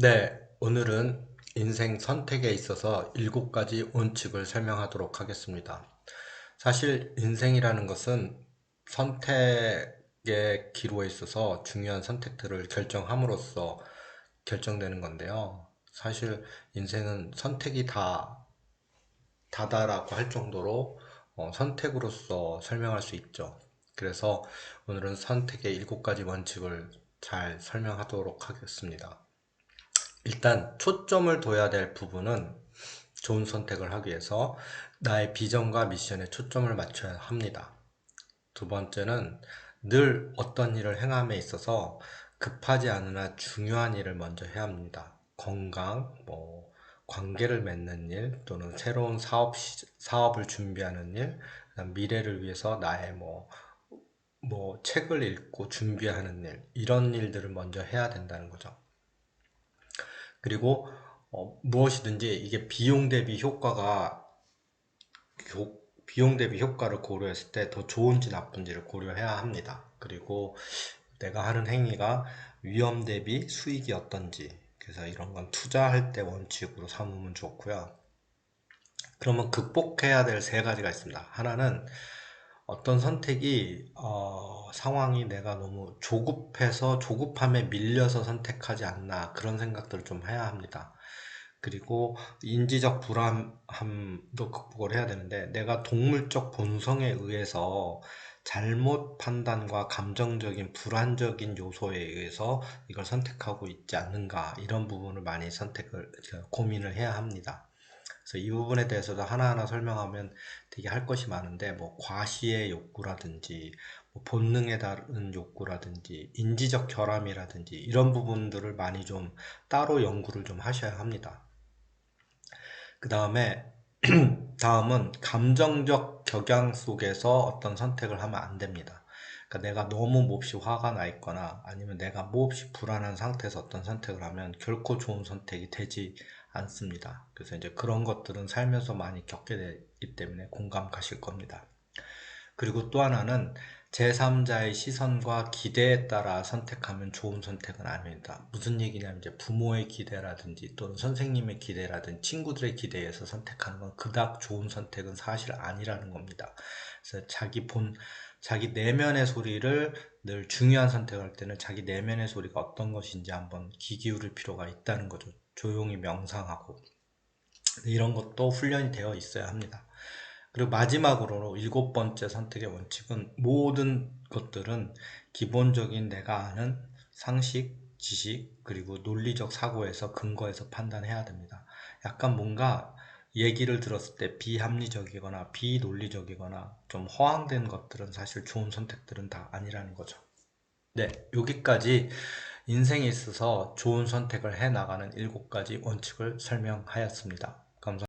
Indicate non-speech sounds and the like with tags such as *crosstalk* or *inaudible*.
네, 오늘은 인생 선택에 있어서 일곱 가지 원칙을 설명하도록 하겠습니다. 사실 인생이라는 것은 선택의 기로에 있어서 중요한 선택들을 결정함으로써 결정되는 건데요. 사실 인생은 선택이 다, 다다라고 할 정도로 어, 선택으로서 설명할 수 있죠. 그래서 오늘은 선택의 일곱 가지 원칙을 잘 설명하도록 하겠습니다. 일단 초점을 둬야 될 부분은 좋은 선택을 하기 위해서 나의 비전과 미션에 초점을 맞춰야 합니다. 두 번째는 늘 어떤 일을 행함에 있어서 급하지 않으나 중요한 일을 먼저 해야 합니다. 건강, 뭐 관계를 맺는 일 또는 새로운 사업 사업을 준비하는 일, 미래를 위해서 나의 뭐, 뭐 책을 읽고 준비하는 일 이런 일들을 먼저 해야 된다는 거죠. 그리고 어, 무엇이든지 이게 비용 대비 효과가 효, 비용 대비 효과를 고려했을 때 더 좋은지 나쁜지를 고려해야 합니다. 그리고 내가 하는 행위가 위험 대비 수익이 어떤지 그래서 이런 건 투자할 때 원칙으로 삼으면 좋고요. 그러면 극복해야 될 세 가지가 있습니다. 하나는 어떤 선택이 어, 상황이 내가 너무 조급해서 조급함에 밀려서 선택하지 않나 그런 생각들을 좀 해야 합니다. 그리고 인지적 불안함도 극복을 해야 되는데 내가 동물적 본성에 의해서 잘못 판단과 감정적인 불안적인 요소에 의해서 이걸 선택하고 있지 않는가 이런 부분을 많이 선택을 고민을 해야 합니다. 그래서 이 부분에 대해서도 하나하나 설명하면 되게 할 것이 많은데 뭐 과시의 욕구라든지 뭐 본능에 따른 욕구라든지 인지적 결함이라든지 이런 부분들을 많이 좀 따로 연구를 좀 하셔야 합니다. 그 다음에 *clears throat* 다음은 감정적 격양 속에서 어떤 선택을 하면 안 됩니다. 그러니까 내가 너무 몹시 화가 나 있거나 아니면 내가 몹시 불안한 상태에서 어떤 선택을 하면 결코 좋은 선택이 되지 않습니다. 그래서 이제 그런 것들은 살면서 많이 겪게 되기 때문에 공감 가실 겁니다. 그리고 또 하나는 제3자의 시선과 기대에 따라 선택하면 좋은 선택은 아닙니다. 무슨 얘기냐면 이제 부모의 기대라든지 또는 선생님의 기대라든지 친구들의 기대에서 선택하는 건 그닥 좋은 선택은 사실 아니라는 겁니다. 그래서 자기 본, 자기 내면의 소리를 늘 중요한 선택할 때는 자기 내면의 소리가 어떤 것인지 한번 귀 기울일 필요가 있다는 거죠. 조용히 명상하고 이런 것도 훈련이 되어 있어야 합니다. 그리고 마지막으로 일곱 번째 선택의 원칙은 모든 것들은 기본적인 내가 아는 상식, 지식, 그리고 논리적 사고에서 근거해서 판단해야 됩니다. 약간 뭔가 얘기를 들었을 때 비합리적이거나 비논리적이거나 좀 허황된 것들은 사실 좋은 선택들은 다 아니라는 거죠. 네, 여기까지 인생에 있어서 좋은 선택을 해 나가는 일곱 가지 원칙을 설명하였습니다.